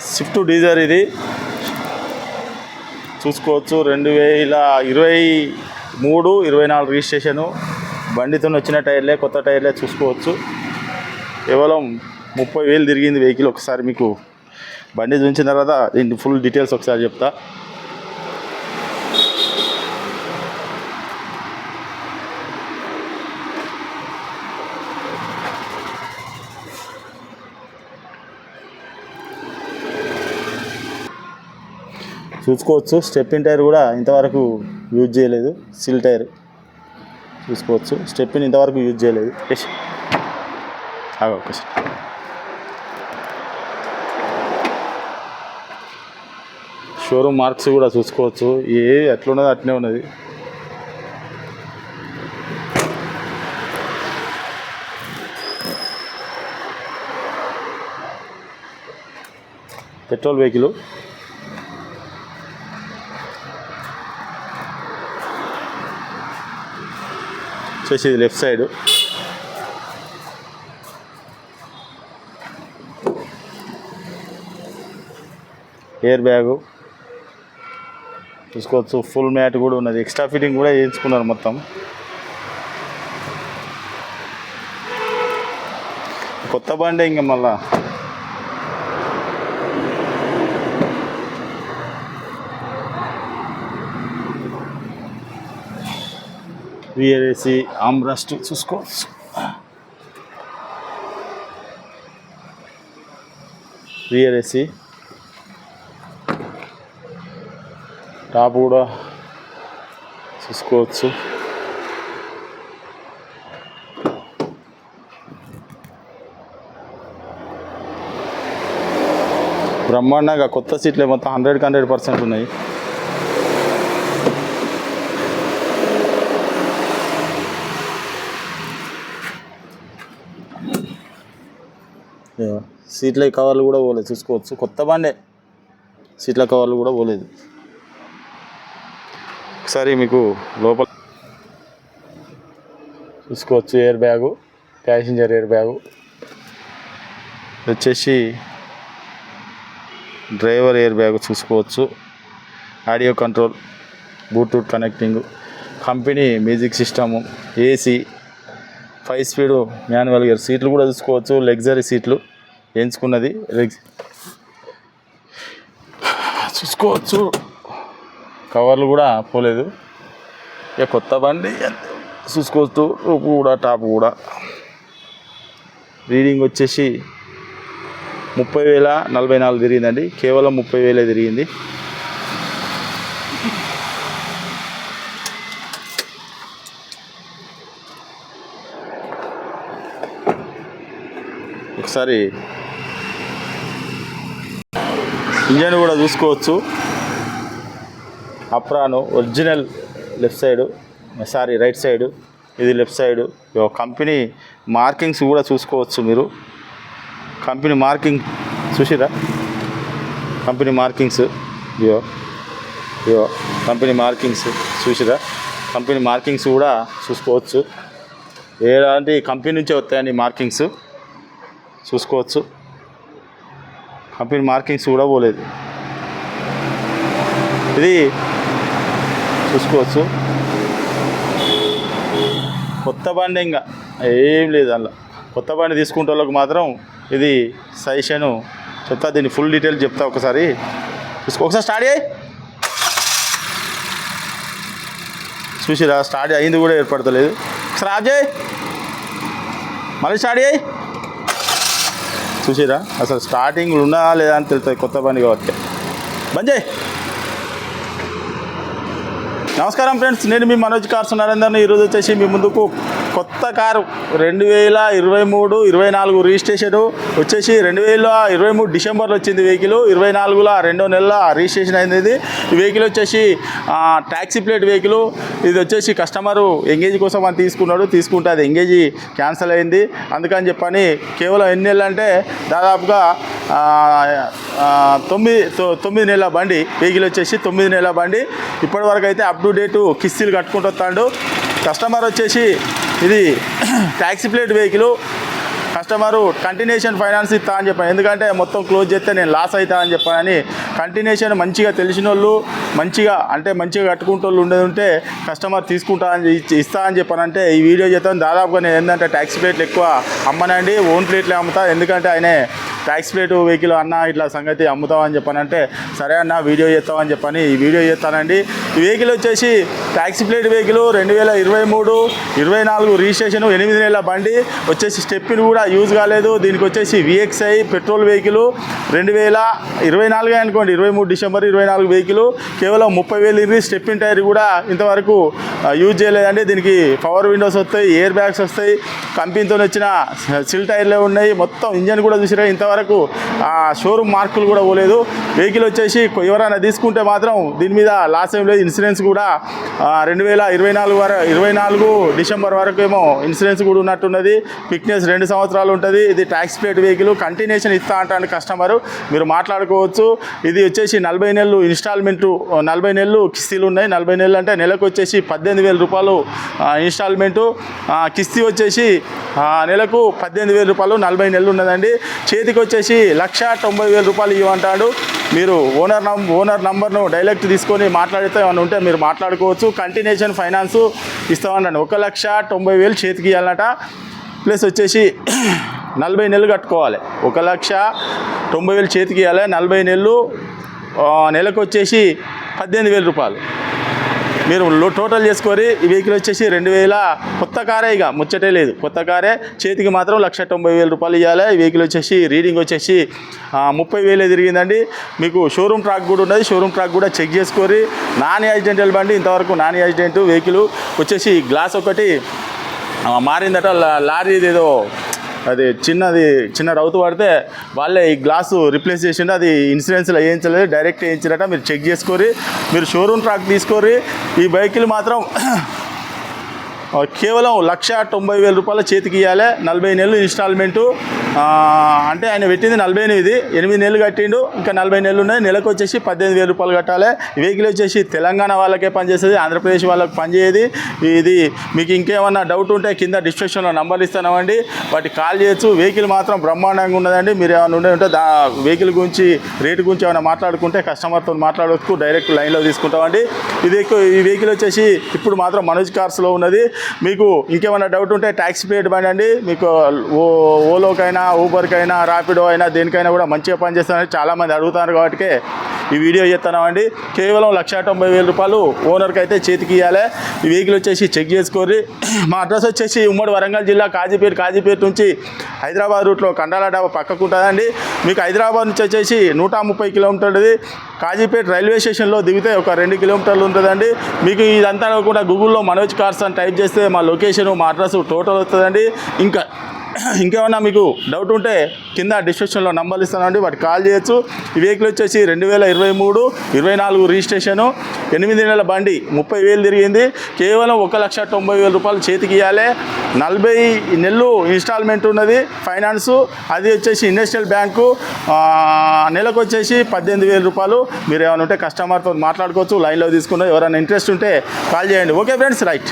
Swift డీజర్ ఇది. చూసుకోవచ్చు. రెండు వేల ఇరవై మూడు ఇరవై నాలుగు రిజిస్ట్రేషను. బండితో వచ్చిన టైర్లే కొత్త టైర్లే చూసుకోవచ్చు. కేవలం ముప్పై వేలు తిరిగింది వెహికల్ ఒకసారి మీకు. బండి చూసిన తర్వాత దీని ఫుల్ డీటెయిల్స్ ఒకసారి చెప్తా. చూసుకోవచ్చు. స్టెప్పిన్ టైర్ కూడా ఇంతవరకు యూజ్ చేయలేదు. సిల్ టైర్ చూసుకోవచ్చు. స్టెప్పిన్ ఇంతవరకు యూజ్ చేయలేదు. ఆగు షోరూమ్ మార్క్స్ కూడా చూసుకోవచ్చు. ఏ ఎట్లున్నదో అట్లనే ఉన్నది. Petrol vehicle. వచ్చేసి ఇది లెఫ్ట్ సైడ్. Air bag. చూసుకోవచ్చు ఫుల్ మ్యాట్ కూడా ఉన్నది. ఎక్స్ట్రా ఫిట్టింగ్ కూడా చేయించుకున్నారు మొత్తం. కొత్త బండే ఇంకా మళ్ళీ. విఆర్ఏసి ఆమ్రస్ట్ చూసుకోవచ్చు విఆర్ఏసి టాప్ కూడా చూసుకోవచ్చు. బ్రహ్మాండంగా కొత్త సీట్లే మొత్తం హండ్రెడ్కి హండ్రెడ్ పర్సెంట్ ఉన్నాయి. సీట్ల కవర్లు కూడా పోలేదు. చూసుకోవచ్చు. కొత్త బండే. సీట్ల కవర్లు కూడా పోలేదు. ఒకసారి మీకు లోపల చూసుకోవచ్చు. Air bag. Passenger air bag. వచ్చేసి డ్రైవర్ ఎయిర్ బ్యాగ్ చూసుకోవచ్చు. Audio control Bluetooth connecting company music system AC five speed manual gear సీట్లు కూడా చూసుకోవచ్చు. లగ్జరీ సీట్లు. ఎంచుకున్నది? చూసుకోవచ్చు. కవర్లు కూడా పోలేదు. ఇక కొత్త బండి చూసుకోవచ్చు. రూపు కూడా టాప్ కూడా. రీడింగ్ వచ్చేసి ముప్పై వేల నలభై నాలుగు తిరిగిందండి. కేవలం ముప్పై వేలే తిరిగింది. ఒకసారి ఇంజన్ కూడా చూసుకోవచ్చు. Apron original left side sorry right side ఇది లెఫ్ట్ సైడు. కంపెనీ మార్కింగ్స్ కూడా చూసుకోవచ్చు మీరు. కంపెనీ మార్కింగ్ చూసిరా? కంపెనీ మార్కింగ్స్ ఇయో ఇయో కంపెనీ మార్కింగ్స్ చూసిరా? కంపెనీ మార్కింగ్స్ కూడా చూసుకోవచ్చు. ఎలాంటి కంపెనీ నుంచే వస్తాయని మార్కింగ్స్? చూసుకోవచ్చు. కంపెనీ మార్కింగ్స్ కూడా పోలేదు. ఇది చూసుకోవచ్చు. కొత్త బండి ఇంకా ఏం లేదు అందులో. కొత్త బండి తీసుకుంటే వాళ్ళకి మాత్రం ఇది సజెషను చెప్తా దీన్ని ఫుల్ డీటెయిల్ చెప్తా ఒకసారి. చూసుకో ఒకసారి స్టార్ట్ చేయి. చూసిరా స్టార్ట్ అయింది కూడా ఏర్పడతలేదు. ఒకసారి ఆఫ్ చేయి. మళ్ళీ స్టార్ట్ చేయి. చూసిరా? అసలు స్టార్టింగ్ ఉన్నదా లేదా అని తెలుస్తుంది కొత్త బండి కాబట్టి. బంజయ్! నమస్కారం ఫ్రెండ్స్ నేను మీ మనోజ్ కార్స్ నరేందర్ని ఈరోజు వచ్చేసి మీ ముందుకు కొత్త కారు రెండు వేల ఇరవై మూడు ఇరవై నాలుగు రిజిస్ట్రేషన్ వచ్చేసి రెండు వేల ఇరవై మూడు డిసెంబర్లో వచ్చింది వెహికల్ ఇరవై నాలుగులో రెండో నెలల రిజిస్ట్రేషన్ అయింది. ఇది వెహికల్ వచ్చేసి ట్యాక్సీ ప్లేట్ వెహికల్ ఇది వచ్చేసి కస్టమరు ఎంగేజ్ కోసం అని తీసుకున్నాడు తీసుకుంటే అది ఎంగేజ్ క్యాన్సిల్ అయింది. అందుకని చెప్పని కేవలం ఎన్ని నెలలు అంటే దాదాపుగా తొమ్మిది తొమ్మిది నెలల బండి వెహికల్ వచ్చేసి తొమ్మిది నెలల బండి. ఇప్పటివరకు అయితే అప్ టు డేటు కిస్తీలు కట్టుకుంటూ వస్తాడు. కస్టమర్ వచ్చేసి ఇది taxi plate vehicle. Customer continuation finance ఇస్తా అని చెప్పాను. ఎందుకంటే మొత్తం క్లోజ్ చేస్తే నేను లాస్ అవుతా అని చెప్పానని కంటిన్యూషన్ మంచిగా తెలిసిన వాళ్ళు మంచిగా అంటే మంచిగా కట్టుకుంటే వాళ్ళు ఉండేది ఉంటే కస్టమర్ తీసుకుంటా అని ఇస్తా అని చెప్పానంటే ఈ వీడియో చేస్తాను దాదాపుగా నేను ఏంటంటే ట్యాక్సీ ప్లేట్లు ఎక్కువ అమ్మనండి ఓన్ ప్లేట్లే అమ్ముతా. ఎందుకంటే ఆయనే ట్యాక్స్ ప్లేట్ వెహికల్ అన్న ఇట్లా సంగతి అమ్ముతామని చెప్పానంటే సరే అన్న వీడియో చేస్తామని చెప్పని ఈ వీడియో చేస్తానండి. ఈ వెహికల్ వచ్చేసి ట్యాక్సీ ప్లేట్ వెహికల్ రెండు వేల ఇరవై మూడు ఇరవై నాలుగు రిజిస్ట్రేషన్ ఎనిమిది నెలల బండి. వచ్చేసి స్టెప్పిన్ కూడా యూజ్ కాలేదు. దీనికి వచ్చేసి విఎక్స్ఐ పెట్రోల్ వెహికల్ రెండు వేల ఇరవై నాలుగు అనుకోండి ఇరవై మూడు డిసెంబర్ ఇరవై నాలుగు వెహికల్. కేవలం ముప్పై వేలు ఇరవై స్టెప్పిన్ టైర్ కూడా ఇంతవరకు యూజ్ చేయలేదండి. దీనికి పవర్ విండోస్ వస్తాయి ఎయిర్ బ్యాగ్స్ వస్తాయి. కంపెనీతో వచ్చిన సిల్ టైర్లే ఉన్నాయి. మొత్తం ఇంజన్ కూడా చూసిరా ఇంతవరకు ఆ షోరూమ్ మార్కులు కూడా పోలేదు. వెహికల్ వచ్చేసి ఎవరైనా తీసుకుంటే మాత్రం దీని మీద లాస్ ఏం లేదు. ఇన్సూరెన్స్ కూడా రెండు వేల ఇరవై నాలుగు వరకు ఇరవై నాలుగు డిసెంబర్ వరకు ఏమో ఇన్సూరెన్స్ కూడా ఉన్నట్టున్నది. ఫిట్నెస్ రెండు సంవత్సరాలు ఉంటుంది. ఇది ట్యాక్స్ ప్లేట్ వెహికల్ కంటిన్యూషన్ ఇస్తా అంటాను కస్టమరు మీరు మాట్లాడుకోవచ్చు. ఇది వచ్చేసి నలభై నెలలు ఇన్స్టాల్మెంట్ నలభై నెలలు కిస్తీలు ఉన్నాయి. నలభై నెలలు అంటే నెలకు వచ్చేసి పద్దెనిమిది వేల రూపాయలు ఇన్స్టాల్మెంటు కిస్తీ వచ్చేసి నెలకు పద్దెనిమిది వేల రూపాయలు నలభై నెలలు ఉన్నదండి. చేతికి వచ్చేసి లక్ష తొంభై వేల రూపాయలు ఇవ్వమంటాడు. మీరు ఓనర్ నం ఓనర్ నంబర్ను డైరెక్ట్ తీసుకొని మాట్లాడితే ఏమైనా ఉంటే మీరు మాట్లాడుకోవచ్చు. కంటిన్యూషన్ ఫైనాన్స్ ఇస్తామంటాను ఒక లక్ష తొంభై వేలు చేతికి ఇవ్వాలన్నట ప్లస్ వచ్చేసి నలభై నెలలు కట్టుకోవాలి. ఒక లక్ష తొంభై వేలు చేతికి ఇవ్వాలి. నలభై నెలలు నెలకు వచ్చేసి పద్దెనిమిది వేల రూపాయలు. మీరు టోటల్ చేసుకొని ఈ వెహికల్ వచ్చేసి రెండు వేల కొత్త కారే ఇక ముచ్చటే లేదు. కొత్త కారే చేతికి మాత్రం లక్ష తొంభై వేల రూపాయలు ఇవ్వాలి ఈ వెహికల్ వచ్చేసి రీడింగ్ వచ్చేసి ముప్పై వేలే తిరిగిందండి. మీకు షోరూమ్ ట్రాక్ కూడా ఉన్నది. షోరూమ్ ట్రాక్ కూడా చెక్ చేసుకొని నాన్ యాక్సిడెంటల్ బండి ఇంతవరకు నాన్ యాక్సిడెంట్ వెహికల్ వచ్చేసి గ్లాస్ ఒకటి మారిందట లారీది లారీ ఏదో అది చిన్నది చిన్న రౌతు పడితే వాళ్ళే ఈ గ్లాసు రిప్లేస్ చేసిండు. అది ఇన్సూరెన్స్లో వేయించలేదు డైరెక్ట్ వేయించారట. మీరు చెక్ చేసుకోరి మీరు షోరూమ్ ట్రాక్ తీసుకోరి ఈ బైకులు మాత్రం కేవలం లక్ష తొంభై వేల రూపాయల చేతికి ఇవ్వాలి నలభై నెలలు ఇన్స్టాల్మెంటు. అంటే ఆయన పెట్టింది నలభై ఎనిమిది. ఎనిమిది నెలలు కట్టిండు. ఇంకా నలభై నెలలు ఉన్నాయి. నెలకు వచ్చేసి పద్దెనిమిది వేల రూపాయలు కట్టాలి. వెహికల్ వచ్చేసి తెలంగాణ వాళ్ళకే పనిచేస్తుంది ఆంధ్రప్రదేశ్ వాళ్ళకి పనిచేయదు. ఇది మీకు ఇంకేమన్నా డౌట్ ఉంటే కింద డిస్క్రిప్షన్లో నంబర్లు ఇస్తానండి వాటికి కాల్ చేయొచ్చు. వెహికల్ మాత్రం బ్రహ్మాండంగా ఉన్నదండి. మీరు ఏమైనా ఉండే ఉంటే దా వెహికల్ గురించి రేటు గురించి ఏమైనా మాట్లాడుకుంటే కస్టమర్తో మాట్లాడవచ్చు డైరెక్ట్ లైన్లో తీసుకుంటామండి. ఇది ఈ వెహికల్ వచ్చేసి ఇప్పుడు మాత్రం మనోజ్ కార్స్లో ఉన్నది. మీకు ఇంకేమైనా డౌట్ ఉంటే ట్యాక్సీ పేడ్ బండి అండి మీకు ఓ ఓలోకైనా ఊబర్కైనా ర్యాపిడో అయినా దేనికైనా కూడా మంచిగా పనిచేస్తానని చాలామంది అడుగుతున్నారు కాబట్టి ఈ వీడియో చేస్తున్నామండి. కేవలం లక్ష తొంభై వేల రూపాయలు ఓనర్కి అయితే చేతికి ఇవ్వాలి ఈ వెహికల్ వచ్చేసి చెక్ చేసుకోరి మా అడ్రస్ వచ్చేసి ఉమ్మడి వరంగల్ జిల్లా కాజీపేట కాజీపేట నుంచి హైదరాబాద్ రూట్లో కండాల డాబా పక్కకు ఉంటుందండి. మీకు హైదరాబాద్ నుంచి వచ్చేసి నూట ముప్పై కిలోమీటర్ది కాజీపేట రైల్వే స్టేషన్లో దిగితే ఒక రెండు కిలోమీటర్లు ఉంటుందండి. మీకు ఇదంతా కూడా గూగుల్లో మనోజ్ కార్స్ అని టైప్ చేస్తే మా లొకేషన్ మా అడ్రస్ టోటల్ వస్తుందండి. ఇంకా ఇంకేమన్నా మీకు డౌట్ ఉంటే కింద డిస్క్రిప్షన్లో నంబర్లు ఇస్తానండి వాటికి కాల్ చేయొచ్చు. ఈ వెహికల్ వచ్చేసి రెండు వేల ఇరవై మూడు ఇరవై నాలుగు రిజిస్ట్రేషను ఎనిమిది నెలల బండి ముప్పై వేలు తిరిగింది. కేవలం ఒక లక్ష తొంభై వేల రూపాయలు చేతికి ఇవ్వాలి నలభై నెలలు ఇన్స్టాల్మెంట్ ఉన్నది ఫైనాన్సు అది వచ్చేసి ఇండస్ట్రియల్ బ్యాంకు నెలకు వచ్చేసి పద్దెనిమిది వేల రూపాయలు. మీరు ఏమైనా ఉంటే కస్టమర్తో మాట్లాడుకోవచ్చు లైన్లో తీసుకున్న ఎవరైనా ఇంట్రెస్ట్ ఉంటే కాల్ చేయండి. Okay friends right